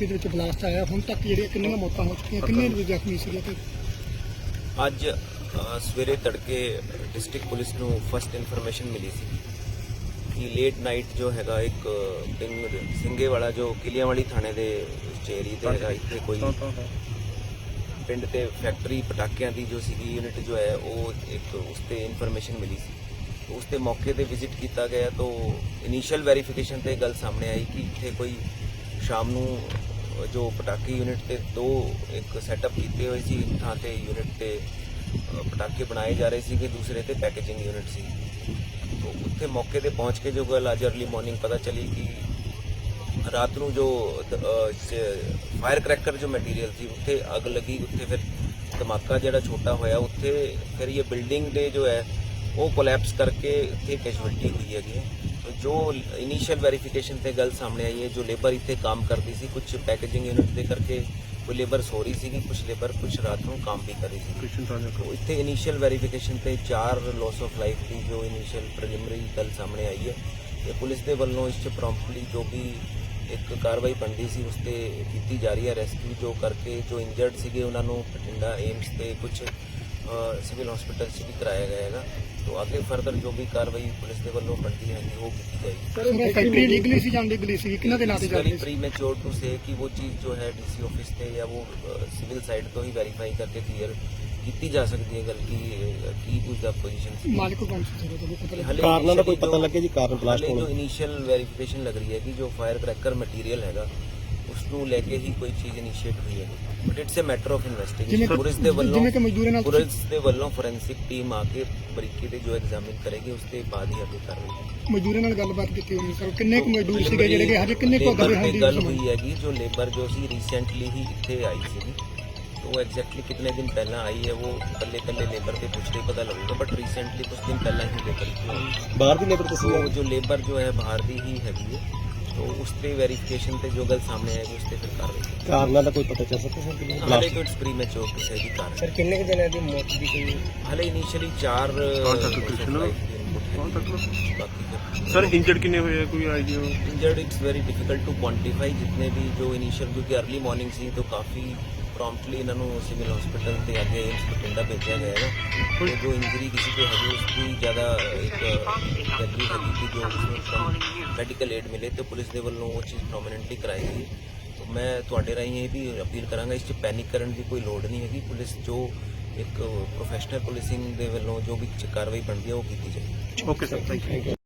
Factory ਦੇ ਵਿੱਚ blast ਆਇਆ ਹੁਣ ਤੱਕ ਜਿਹੜੀਆਂ ਕਿੰਨੀਆਂ ਮੌਤਾਂ ਹੋ ਚੁੱਕੀਆਂ ਕਿੰਨੇ ਲੋਕ ਜ਼ਖਮੀ ਸੀਗੇ ਤੇ? ਅੱਜ ਸਵੇਰੇ ਤੜਕੇ ਡਿਸਟ੍ਰਿਕਟ ਪੁਲਿਸ ਨੂੰ ਫਸਟ ਇਨਫੋਰਮੇਸ਼ਨ ਮਿਲੀ ਸੀ ਕਿ ਲੇਟ ਨਾਈਟ ਜੋ ਹੈਗਾ ਇੱਕ ਪਿੰਗ ਸਿੰਘੇ ਵਾਲਾ ਜੋ ਕਿਲਿਆਂ ਵਾਲੀ ਥਾਣੇ ਦੇ ਚੇਰੀ ਤੇ ਹੈਗਾ ਇੱਥੇ ਕੋਈ ਪਿੰਡ ਤੇ ਫੈਕਟਰੀ ਪਟਾਕਿਆਂ ਦੀ ਜੋ ਸੀਗੀ ਯੂਨਿਟ ਜੋ ਹੈ ਉਹ ਇੱਕ ਉਸ ਤੇ ਇਨਫੋਰਮੇਸ਼ਨ ਮਿਲੀ ਸੀ। ਉਸ ਤੇ ਮੌਕੇ ਤੇ ਵਿਜ਼ਿਟ ਕੀਤਾ ਗਿਆ ਤਾਂ ਇਨੀਸ਼ੀਅਲ ਵੈਰੀਫਿਕੇਸ਼ਨ ਤੇ ਇਹ ਗੱਲ ਸਾਹਮਣੇ ਆਈ ਕਿ ਇੱਥੇ ਕੋਈ ਸ਼ਾਮ ਨੂੰ ਜੋ ਪਟਾਕੇ ਯੂਨਿਟ ਤੇ ਦੋ ਇੱਕ ਸੈਟਅਪ ਕੀਤੇ ਹੋਏ ਸੀ, ਇੱਕ ਥਾਂ ਤੇ ਯੂਨਿਟ ਤੇ ਪਟਾਕੇ ਬਣਾਏ ਜਾ ਰਹੇ ਸੀ ਕਿ ਦੂਸਰੇ ਤੇ ਪੈਕੇਜਿੰਗ ਯੂਨਿਟ ਸੀ ਤਾਂ ਉੱਥੇ ਮੌਕੇ ਤੇ ਪਹੁੰਚ ਕੇ ਜੋ ਗੱਲ ਅੱਜ ਅਰਲੀ ਮਾਰਨਿੰਗ ਪਤਾ ਚਲੀ ਕਿ ਰਾਤ ਨੂੰ ਜੋ ਫਾਇਰ ਕਰੈਕਰ ਜੋ ਮਟੀਰੀਅਲ ਸੀ, ਉੱਥੇ ਅੱਗ ਲੱਗੀ, ਉੱਥੇ ਫਿਰ ਧਮਾਕਾ ਜਿਹੜਾ ਛੋਟਾ ਹੋਇਆ, ਉੱਥੇ ਫਿਰ ਇਹ ਬਿਲਡਿੰਗ ਦੇ ਜੋ ਹੈ, ਉਹ ਕੋਲੈਪਸ ਕਰਕੇ ਉੱਥੇ ਕੈਜੁਅਲਟੀ ਹੋਈ ਹੈਗੀ ਹੈ। ਜੋ ਇਨੀਸ਼ੀਅਲ ਵੈਰੀਫਿਕੇਸ਼ਨ ਤੇ ਗੱਲ ਸਾਹਮਣੇ ਆਈ ਹੈ ਜੋ ਲੇਬਰ ਇੱਥੇ ਕੰਮ ਕਰਦੀ ਸੀ ਕੁਝ ਪੈਕੇਜਿੰਗ ਯੂਨਿਟ ਦੇ ਕਰਕੇ ਕੋਈ ਲੇਬਰ ਸੋ ਰਹੀ ਸੀਗੀ ਕੁਝ ਲੇਬਰ ਕੁਝ ਰਾਤ ਨੂੰ ਕੰਮ ਵੀ ਕਰ ਰਹੀ ਸੀ ਤੋ ਇੱਥੇ ਇਨੀਸ਼ੀਅਲ ਵੈਰੀਫਿਕੇਸ਼ਨ ਤੇ ਚਾਰ ਲਾਸ ਆਫ ਲਾਈਫ ਦੀ ਜੋ ਇਨੀਸ਼ੀਅਲ ਪ੍ਰੀਲਿਮਿਨਰੀ ਗੱਲ ਸਾਹਮਣੇ ਆਈ ਹੈ ਤੇ ਪੁਲਿਸ ਦੇ ਵੱਲੋਂ ਇਸ 'ਚ ਪ੍ਰੋਂਪਟਲੀ ਜੋ ਵੀ ਇੱਕ ਕਾਰਵਾਈ ਬਣਦੀ ਸੀ ਉਸ ਤੇ ਕੀਤੀ ਜਾ ਰਹੀ ਹੈ। ਰੈਸਕਿਊ ਜੋ ਕਰਕੇ ਜੋ ਇੰਜਰਡ ਸੀਗੇ ਉਹਨਾਂ ਨੂੰ ਬਠਿੰਡਾ ਏਮਸ ਤੇ ਕੁਝ ਸਿਵਲ ਹਸਪੀਟਲ 'ਚ ਵੀ ਕਰਾਇਆ ਗਿਆ ਹੈਗਾ ਤੋ ਅੱਗੇ ਫਰਦਰ ਜੋ ਵੀ ਕਾਰਵਾਈ ਪੁਲਿਸ ਦੇ ਵੱਲੋਂ ਬਣਦੀ ਹੈ ਉਹ ਕੀਤੀ ਜਾਏਗੀ ਸਰ ਫੈਕਟਰੀ ਲੀਗਲੀ ਸੀ ਜਾਂ ਲੀਗਲੀ ਸੀ ਕਿਹਨਾਂ ਦੇ ਨਾਂ ਤੇ ਚੱਲ वेरी ਰਹੀ ਸੀ प्रीमेच्योर टू से कि वो चीज़ जो है डीसी ऑफिस से या वो सिविल साइड तो ही वेरीफाई करके क्लियर ਕੀਤੀ ਜਾ ਸਕਦੀ ਹੈ ਗੱਲ ਕੀ ਅਹ, ਕੀ ਕੁਝ ਦਾ ਪੋਜੀਸ਼ਨ ਸੀ ਮਾਲਕ ਕੌਣ ਸੀ ਸਰ ਉਹਦਾ ਪਤਾ ਹਾਲੇ ਕਾਰਨਾਂ ਦਾ ਕੋਈ initially ਪਤਾ ਜੋ- ਲੱਗੇ ਜੀ ਕਾਰਨ ਬਲਾਸਟ ਹਾਲੇ ਹੋਣ ਜੋ ਦਾ? ਇਨੀਸ਼ੀਅਲ ਵੈਰੀਫਿਕੇਸ਼ਨ ਲੱਗ ਰਹੀ ਹੈ ਕਿ ਜੋ ਫਾਇਰ ਕ੍ਰੈਕਰ ਮਟੀਰੀਅਲ ਹੈਗਾ ਉਸ ਨੂੰ ਲੈ ਕੇ ਹੀ ਕੋਈ ਚੀਜ਼ ਇਨੀਸ਼ੀਏਟ ਹੋਈ ਹੈ but it's uh matter of ਜਿਵੇਂ ਇਨਵੈਸਟੀਗੇਸ਼ਨ ਕਿ- ਪੁਲਿਸ ਦੇ ਵੱਲੋਂ ਜਿਵੇਂ ਕਿ ਮਜ਼ਦੂਰਾਂ ਨਾਲ ਪੁਲਿਸ ਦੇ ਵੱਲੋਂ ਫੋਰੈਂਸਿਕ ਟੀਮ ਆ ਕੇ ਬਰੀਕੀ ਦੇ ਜੋ ਐਗਜ਼ਾਮਿਨ ਕਰੇਗੀ ਉਸ ਦੇ ਬਾਅਦ ਹੀ ਅੱਗੇ ਕਾਰਵਾਈ ਮਜ਼ਦੂਰਾਂ ਨਾਲ ਗੱਲਬਾਤ ਕੀਤੀ ਹੋਣੀ ਸਰ ਕਿੰਨੇ ਕੁ ਮਜ਼ਦੂਰ ਸੀਗੇ ਜਿਹੜੇ ਕਿ ਹਜੇ ਕਿੰਨੇ ਕੁ ਲੇਬਰ ਦਵੇ ਤੇ ਹੁੰਦੀ ਗੱਲ ਹੋਈ ਹੈਗੀ ਜੋ ਲੇਬਰ ਜੋ ਸੀ ਰੀਸੈਂਟਲੀ ਹੀ ਇੱਥੇ ਆਈ ਸੀਗੀ तो एग्जैक्टली कितने दिन पहला आई है वो कल्ले कल्ले लेबर के पूछ के पता लगेगा बट रिसेंटली कुछ दिन पहला ही लेबर की आई ਬਾਹਰ ਦੀ ਲੇਬਰ ਤੁਸੀਂ तो जो लेबर जो है बाहर दी ही हैगी है तो उस पे वेरिफिकेशन पे जो गल सामने आएगी उस पे फिर कार्रवाई की ਕਾਰਨਾਂ ਦਾ ਕੋਈ ਪਤਾ ਚੱਲ ਸਕਦਾ ਸਰ ਕਿੰਨੇ हाले तो इट्स प्री मैच्योर टू से भी कारण ਸਰ ਕਿੰਨੇ ਕੁ ਦਿਨਾਂ ਦੀ ਮੌਤ ਦੀ ਕੋਈ हाले इनिशियली चार बाकी ਸਰ ਇੰਜਰਡ ਕਿੰਨੇ ਹੋਏ ਆ ਕੋਈ idea injured it's very difficult to quantify जितने भी जो इनिशियल क्योंकि अर्ली मॉर्निंग सी तो काफ़ी ਪ੍ਰੌਂਪਟਲੀ ਇਹਨਾਂ ਨੂੰ ਸਿਵਲ ਹਸਪੀਟਲ ਤੇ ਅੱਗੇ ਏਮਸ ਬਠਿੰਡਾ ਭੇਜਿਆ ਗਿਆ ਹੈ। ਤੇ ਜੋ ਇੰਜਰੀ ਕਿਸੇ ਦੇ ਹੈਗੀ, ਉਸ ਦੀ ਜ਼ਿਆਦਾ ਇੱਕ ਗੱਡੀ ਹੈਗੀ ਕਿ ਜੋ ਮੈਡੀਕਲ ਏਡ ਮਿਲੇ ਤੇ ਪੁਲਿਸ ਦੇ ਵੱਲੋਂ ਉਹ ਚੀਜ਼ ਪ੍ਰੋਮਿਨੈਂਟਲੀ ਕਰਾਈ ਗਈ। ਮੈਂ ਤੁਹਾਡੇ ਰਾਹੀਂ ਇਹ ਵੀ ਅਪੀਲ ਕਰਾਂਗਾ, ਇਸ 'ਚ ਪੈਨਿਕ ਕਰਨ ਦੀ ਕੋਈ ਲੋੜ ਨਹੀਂ ਹੈਗੀ। ਪੁਲਿਸ ਜੋ ਇੱਕ ਪ੍ਰੋਫੈਸ਼ਨਲ ਪੁਲਿਸਿੰਗ ਦੇ ਵੱਲੋਂ ਜੋ ਵੀ ਕਾਰਵਾਈ ਬਣਦੀ ਹੈ, ਉਹ ਕੀਤੀ ਜਾਏ ਓਕੇ ਸਰ ਥੈਂਕ ਯੂ